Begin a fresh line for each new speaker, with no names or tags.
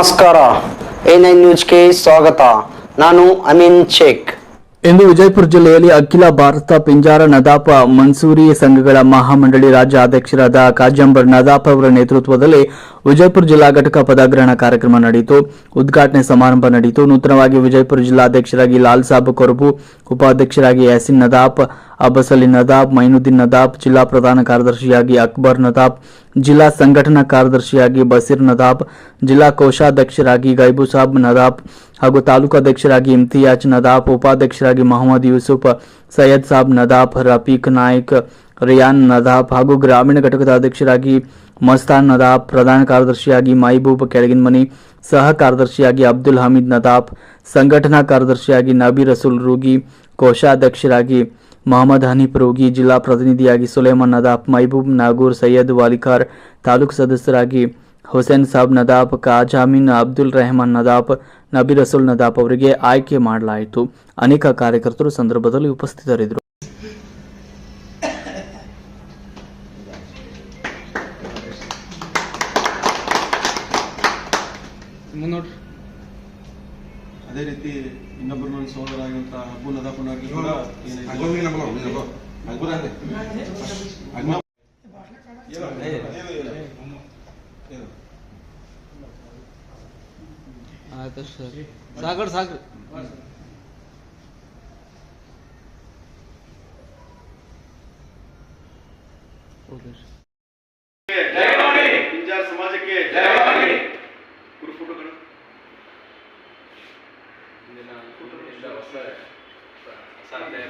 ನಮಸ್ಕಾರ. A nine ನ್ಯೂಸ್ಗೆ ಸ್ವಾಗತ. ನಾನು ಅಮೀನ್ ಶೇಖ್.
ಇಂದು ವಿಜಯಪುರ ಜಿಲ್ಲೆಯಲ್ಲಿ ಅಖಿಲ ಭಾರತ ಪಿಂಜಾರ ನದಾಪ ಮನ್ಸೂರಿ ಸಂಘಗಳ ಮಹಾಮಂಡಳಿ ರಾಜ್ಯ ಅಧ್ಯಕ್ಷರಾದ ಕಾಜಂಬರ್ ನದಾಪ್ ಅವರ ನೇತೃತ್ವದಲ್ಲಿ ವಿಜಯಪುರ ಜಿಲ್ಲಾ ಘಟಕ ಪದಗ್ರಹಣ ಕಾರ್ಯಕ್ರಮ ನಡೆಯಿತು. ಉದ್ಘಾಟನೆ ಸಮಾರಂಭ ನಡೆಯಿತು. ನೂತನವಾಗಿ ವಿಜಯಪುರ ಜಿಲ್ಲಾಧ್ಯಕ್ಷರಾಗಿ ಲಾಲ್ ಸಾಬ್ ಕೊರಬು, ಉಪಾಧ್ಯಕ್ಷರಾಗಿ ಯಾಸಿನ್ ನದಾಪ್ अब्बस अली नदाब मईनुद्दीन नदाब जिला प्रधान कार्यदर्शिया अक्बर नदाब जिला संघटना कार्यदर्शिया बसीर नदाब जिला कोशाध्यक्षर गईबूसाब नदाब तालूकाध्यक्षर इम्तियाज़ नदाब उपाध्यक्षर महम्मद यूसुफ सैयद साहब नदाब रफीक नायक रियान नदाब ग्रामीण घटक अध्यक्षर मस्तान नदाब प्रधान कार्यदर्शिया महबूब केड़गिनमनी सह कार्यदर्शिया अब्दुल हमीद नदाब संघटना कार्यदर्शिया नबी रसूल रूगी कौशाध्यक्षर ಮೊಹಮ್ಮದ್ ಹನೀಫ್ ರೋಗಿ, ಜಿಲ್ಲಾ ಪ್ರತಿನಿಧಿಯಾಗಿ ಸುಲೇಮಾನ್ ನದಾಫ್ ಮೈಬೂಬ್ ನಾಗೂರ್, ಸೈಯದ್ ವಾಲಿಕಾರ್ ತಾಲೂಕು ಸದಸ್ಯರಾಗಿ ಹುಸೇನ್ ಸಾಬ್ ನದಾಫ್ ಕಾಜಾಮಿನ್ ಅಬ್ದುಲ್ ರೆಹಮಾನ್ ನದಾಫ್ ನಬಿ ರಸೂಲ್ ನದಾಫ್ ಅವರಿಗೆ ಆಯ್ಕೆ ಮಾಡಲಾಯಿತು. ಅನೇಕ ಕಾರ್ಯಕರ್ತರು ಸಂದರ್ಭದಲ್ಲಿ ಉಪಸ್ಥಿತರಿದ್ದರು.
ಮುನ್ನೋಡ್ರಿ
ಅದೇ ರೀತಿ ಇನ್ನೊಬ್ಬರು ನನ್ನ ಸೋದರ ಆಗಿರುವಂತ ಹಬ್ಬು ನದಾಪುನವ್ರಿಗೆ ಕೂಡ?
ಆಯ್ತು ಸರ್. ಸಾಗರ್ ಸಾಕ್ರಿ okay sir. That was safe. So, Sunday,